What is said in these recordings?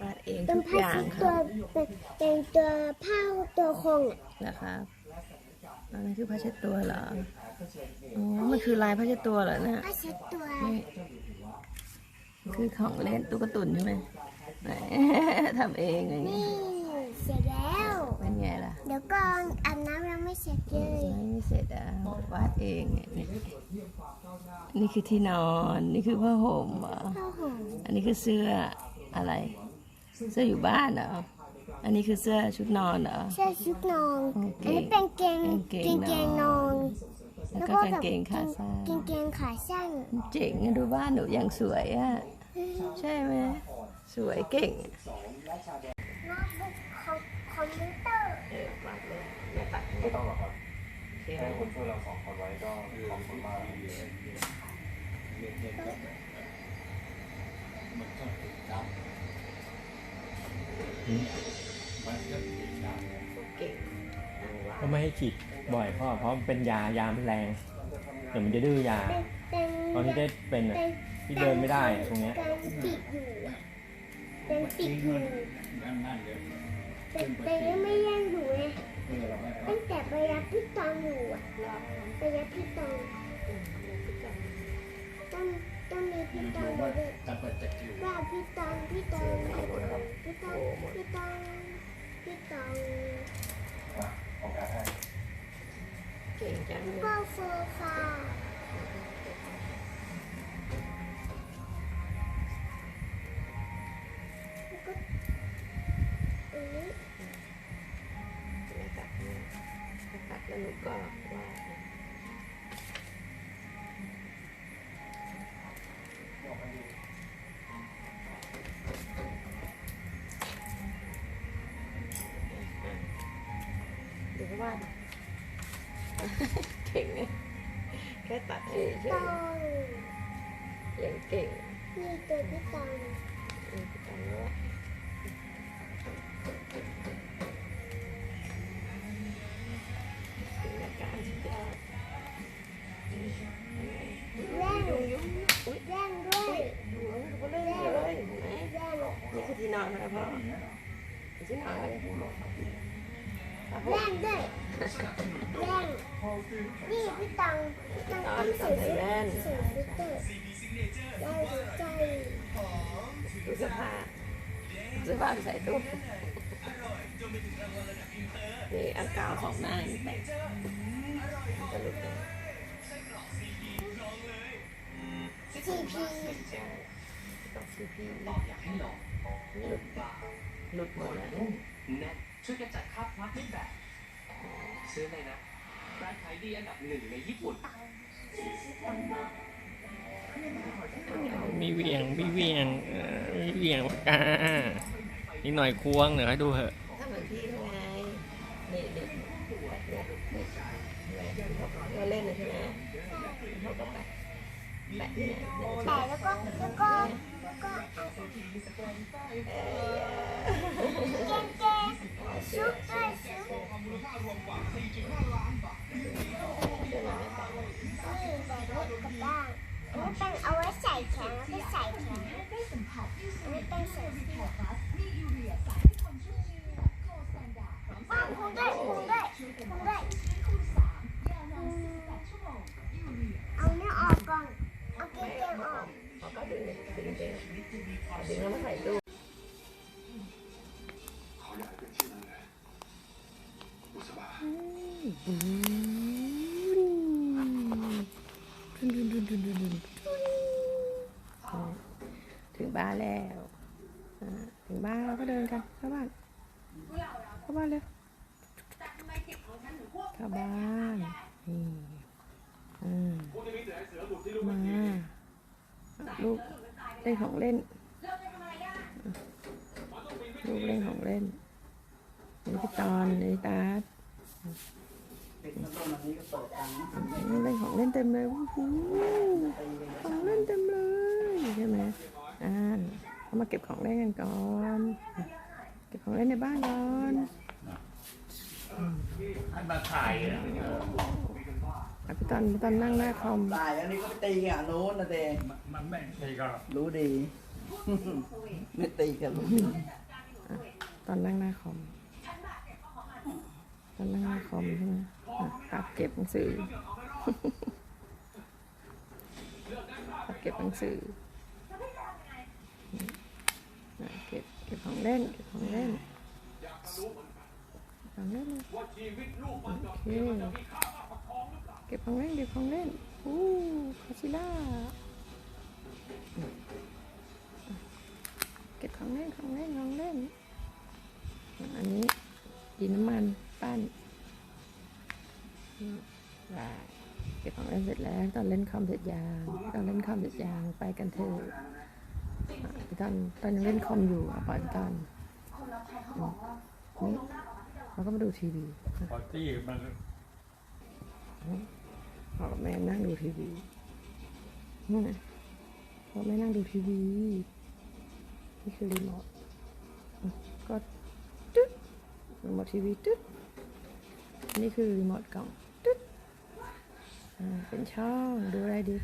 วาดเองเป็ทุนกผ้าอย่างสีคตัรัวบเป็นเป็นตัวผ้าตัวคงอะนะครับอันนี้คือผ้าเช็ดตัวเหรอ อ๋อ มันคือลายผ้าเช็ดตัวเหรอเนี่ยผ้าเช็ดตัวนี่คือของเล่นตุ๊กตุนใช่ไหมแหม ทำเองอย่างนี้ นี่เสร็จแล้ว เป็นไงล่ะ เดี๋ยวก่อนอาบน้ำยังไม่เสร็จเลย ไม่เสร็จอะ วาดเองเนี่ยนี่นี่คือที่นอน นี่คือผ้าห่มเหรอผ้าห่มอันนี้คือเสื้ออะไร เสื้ออยู่บ้านเหรอ อันนี้คือเสื้อชุดนอนเหรอ เสื้อชุดนอนโออันเคนี้เป็นเกงกางเกงกางเกงนอน แล้วก็กางเกงขาสั้นกางเกงขาสั้น เจ๋งอะดูบ้านหนูอย่างสวยอะ ใช่ไหม สวยเก่งโน้ตบุ๊กของคอมพิวเตอร์ เออวาดเลยไม่ตัด ไม่ต้องหรอกครับ โอเคแค่คนช่วยเราสองคนไว้ก็ขอบคุณมากเก่งก็ไม่ให้ฉีดบ่อยพราะเพราะมันเป็นยายามันแรงเดี๋ยวมันจะดื้อยา ตอนที่ได้เป็นอะที่เดินไม่ได้อะตรงเนี้ยเป็นติดอยู่อะเป็นติดอยู่เป็นเป็นไม่ยังอยู่เลย ตั้งแต่ไปรับพี่ตองอยู่อะไปรับพี่ตองต้องต้องมีพี่ตองด้วยการเปิดจักอยู่ว่าพี่ตองพี่ตองพี่ตองพี่ตองพี่ตองโอกาให้เก่งจังเลยก็โฟฟา วาดเก่งเนี่ยแค่ตัดเองเฉตยองยังเก่งนี่ตัวพี่ตองนตนาการสุดยอดแร่งยุ่งยุ่งอุ้ยแร่งด้วยยุ่งเขาเล่นเลยเห็นไหมแร่งนี่คือที่นอนนะพ่อที่นอนเลย แร่งด้วยแร่งนี่พี่ตองพี่ตองนอต้อนงใส่ใส่แว่นใส่ฟิลเตอร์แร่งใจดูเสื้อผ้าเสื้อผ้าใส่ตู้นี่อากาวของนานแต่งตลกเลยทีพีต้องซีพีหลุดหลุดหมดแล้วแน็ต ช่วยกันจัดค่าพลักให้แบบซื้อเลยนะ ร้านขายดีอันดับหนึ่งในญี่ปุ่น มีเหวียง มีเหวียงเออมีเหวียงอ่าอีกหน่อยควงเดี๋ยวให้ดูเหอะ ถ้าเหมือนพี่เขาไงนี่นี่เราเล่นเลยใช่ไหมเขาก็แปะแปะที่ไหนแต่แล้วก็แล้วก็แล้วก็เกงเกง ชุดด้ชุดนี่แบบนี้กับบ้างอันนี้เป็นเอาไว้ใส่แขนแล้วก็ใส่แขนอันนี้เป็นใส่เสื้อว้าวพุด้วยพุงด้วยพุงด้เอาเนี่ยออกก่อนเอาเกงเกออกเขาก็ดึงดึงเดึงแล้วมาใส่ตู้ ถึงบ้านแล้วถึงบ้านเราก็เดินกันเข้าบ้านเข้าบ้านเร็วเข้าบ้านนี่อืมมาลูกเล่นของเล่นลูกเล่นของเล่นนี่พี่ตอนนี่ตาด เล่นของเล่นเต็มเลยวู้ฮู้ของเล่นเต็มเลยใช่ไหมอ่าเอามาเก็บของเล่นกันก่อน เก็บของเล่นในบ้านก่อนให้มาถ่ายอะอะพี่ตอนพี่ตอนนั่งหน้าคอมตายอันนี้ก็ไปตีกับอันโน้นนะเดมันไม่ตีก็รู้ดี ไม่ตีกันรู้ดีตอนนั่งหน้าคอมตอนนั่งหน้าคอมใช่ไหมอะปัดเก็บหนังสือปัด เก็บหนังสือ เก็บเก็บของเล่น เก็บของเล่นของเล่นเลยโอเคเก็บของเล่นเก็บของเล่นอู้คาชิล่าเก็บของเล่นของเล่นของเล่น อันนี้ดินน้ำมันปั้นอืมได้ ก็บของเล่นเสร็จแล้ว ตอนเล่นคอมเสร็จยางตอนเล่นคอมเสร็จยางไปกันเถอะอะพี่ตอนตอนยังเล่นคอมอยู่อะปล่อยพี่ตอนอืมนี่เราก็มาดูทีวีอะพอตีมันพ่อกับแม่นั่งดูทีวีนี่นะพ่อแม่นั่งดูทีวีนี่คือรีโมทอะก็ตึ๊ดรีโมททีวีตึ๊ดอันนี่คือรีโมทกล่องตึ๊ดอ่า เป็นช่องดูอะไรดี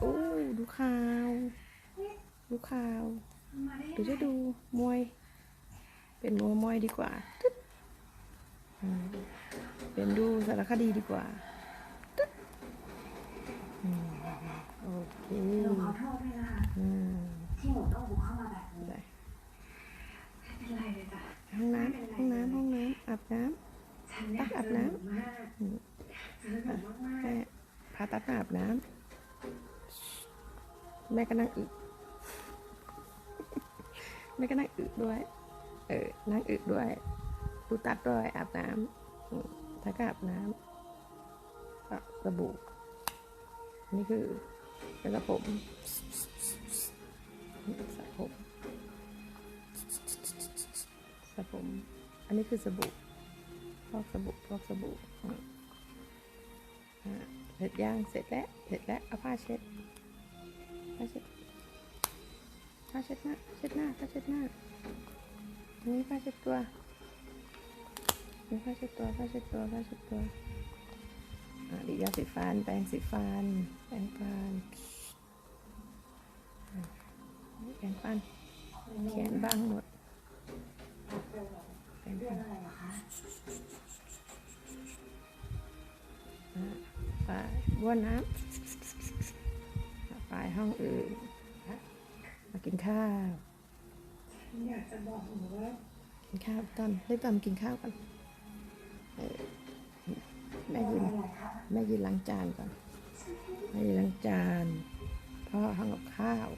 โอ้ดูข่าว ดูข่าวหรือจะดูมวย เป็นมวยมวยดีกว่า เป็นดูสารคดีดีกว่าโอเคขอโทษด้วยนะคะที่หนูต้องบุกเข้ามาแบบนี้ไม่เป็นไรเลยจ้ะห้องน้ำห้องน้ำห้องน้ำอาบน้ฉันเนี่ยตักอาบน้ำ แม่พาตัดมาอาบน้ำแม่ก็นั่งอึแม่ก็นั่งอึด้วย เออ นั่งอึด้วยดูตัดด้วยอาบน้ำถ้าก็อาบน้ำก็สบู่นี่คือเป็นสระผมสระผมสระผม อันนี้คือสบู่พอกสบู่พอกสบู่ เสร็จย่างเสร็จแล้ว เสร็จแล้ว เอาผ้าเช็ด ผ้าเช็ด ผ้าเช็ดหน้า เช็ดหน้า ผ้าเช็ดหน้าอันนี้ผ้าเช็ดตัวนี่ผ้าเช็ดตัว ผ้าเช็ดตัว ผ้าเช็ดตัวอ่าดียาสีฟัน แปรงสีฟัน แปรงฟันอ่าแปรงฟันแขนบ้างหมด บ้วนน้ำไปห้องอื่น มากินข้าวอยากจะบอกหนูว่ากินข้าวตอนเรียกตอนกินข้าวกันเออแม่ยืนแม่ยืนล้างจานก่อนแม่ยืนล้างจานพ่อทำกับข้าว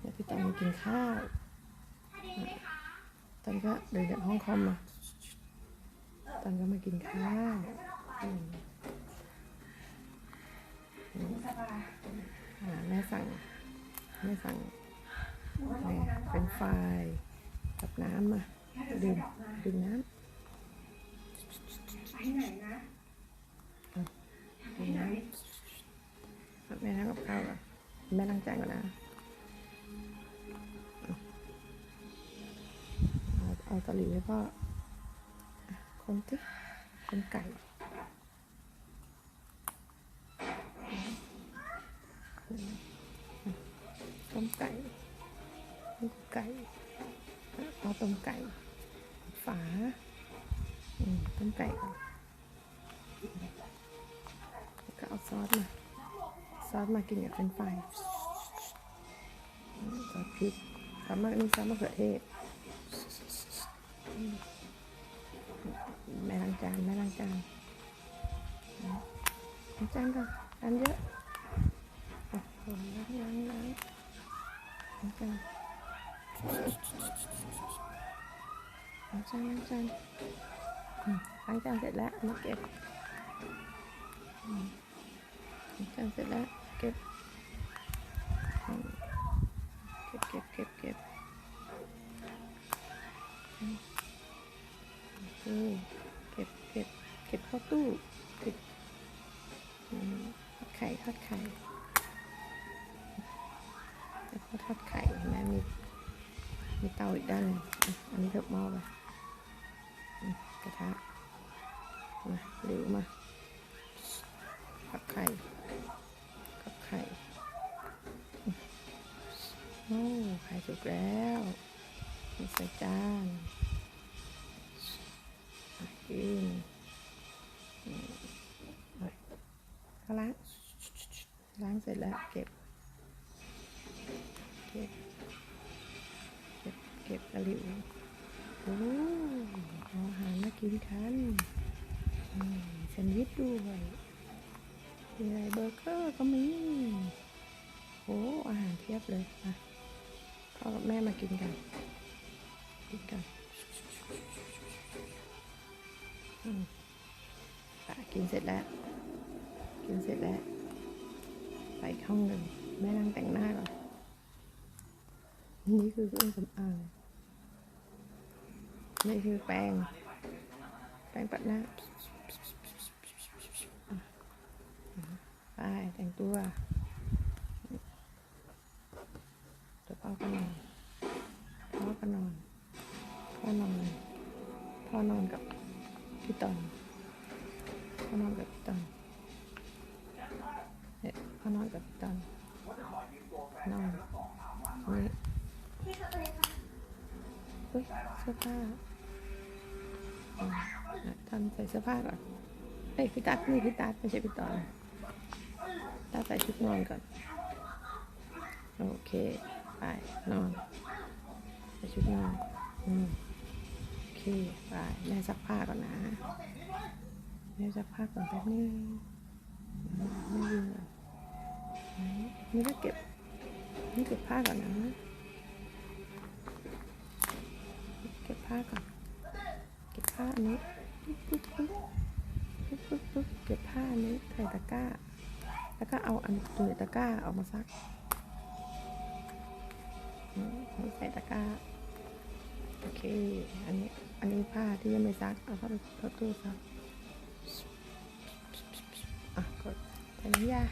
แล้วพี่ตอนกินข้าวตอนก็เดินจากห้องคอมมาตอนก็มากินข้าวอืม แม่สั่งแม่สั่งแม่เป็นไฟกับน้ำมาดื่มดื่มน้ำไปไหนนะดื่มน้ำแม่ทำกับข้าวก่อแม่ล้างจานก่อนนะเอาตะหลิวให้พ่อคนที่คนไก่ ต้มไก่นี่คือไก่เอาต้มไก่ ฝาต้มไก่ก่อนแล้วก็เอาซอสมาซอสมากินกับเฟรนช์ฟซอสพริกซอสมะนี่ซอสมะเขือเทศแม่ล้างจานแม่ล้างจานล้างจานก่อนจานเยอะล้างล้างล้าง จานล้างจานล้างจานอืมล้างจานเสร็จแล้วเอามาเก็บอืมล้างจานเสร็จแล้วเก็บเก็บเก็บเก็บเก็บอืมโอเคเก็บเก็บเก็บเข้าตู้เก็บไข่ทอดไข่ ทอดไข่เห็นไหมมีมีเตาอีกด้านนึงอันนี้เถิบหม้อไปกระทะมาหลิวมาฟักไข่ฟักไข่โอ้ไข่สุกแล้วมีใส่จานอะกินอืมอะก็ล้างล้างเสร็จแล้วเก็บ ก็บเก็บเก็บกระหลิวโอ้เอาอาหารมากินกันอืมแซนด์วิชด้วยมีอะไรเบอร์เกอร์ก็มีโอ้อาหารเทียบเลยอะพ่อกับแม่มากินกันกินกันอืมอะกินเสร็จแล้ว กินเสร็จแล้ว ไปห้องหนึ่งแม่นั่งแต่งหน้าก่อน นี่คือเครื่องสำอางนี่คือแป้ง แป้งปัดหน้าไปแต่งตัวเดี๋ยวพ่อก็นอนพ่อก็นอน พ่อนอน พ่อนอนกับพี่ตองพ่อนอนกับพี่ตองเนี่ยพ่อนอนกับพี่ตองนอนตรงนี้ ที่เขาเลยค่ะ เฮ้ยเสื้อผ้าทำใส่เสื้อผ้าก่อนเอ้ยพี่ตัดนี่พี่ตัดไม่ใช่พี่ตอนตัดใส่ชุดนอนก่อน โอเค ไป นอนใส่ชุดนอนอืมโอเค ไปแม่ซักผ้าก่อนนะแม่ซักผ้าก่อนแป๊บนึงไม่ยืนก่อนไหนนี่ก็เก็บนี่เก็บผ้าก่อนนะ ผ้าก่อน เก็บผ้าอันนี้ปุ๊บปุ๊บปุ๊บเก็บผ้าอันนี้ใส่ตะกร้า แล้วก็เอาอันตัวตะกร้าออกมาซักใส่ตะกร้า โอเค อันนี้ อันนี้ผ้าที่ยังไม่ซัก เอาเข้าไปเข้าตู้ซัก อะกดใส่น้ำยา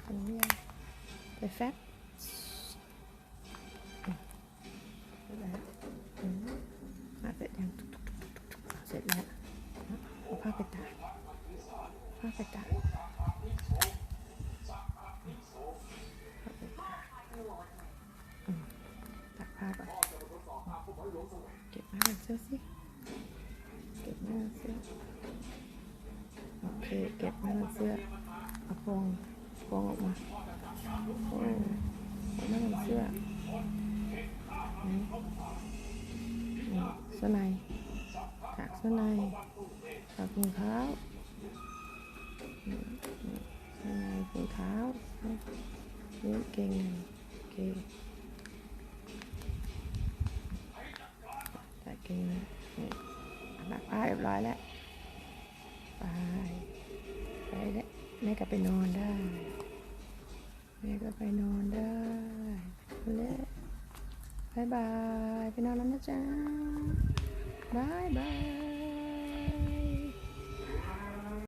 ใส่น้ำยาใส่แฟบ ปตากผ้าไปตากผ้าก่อนเก็บผ้าเสื้อสิ เก็บผ้าเสื้อ โอเค เก็บผ้าเสื้อ เอาโพงโพงออกมาโอ้เอาผ้าเสื้อนี่เสื้อในตากเสื้อใน เก่งโอเคตากเก่งนี่ตากผ้าเรียบร้อยแล้วไปไปแล้วแม่ก็ไปนอนได้แม่ก็ไปนอนได้แล้วบายบายไปนอนแล้วนะจ๊ะบายบาย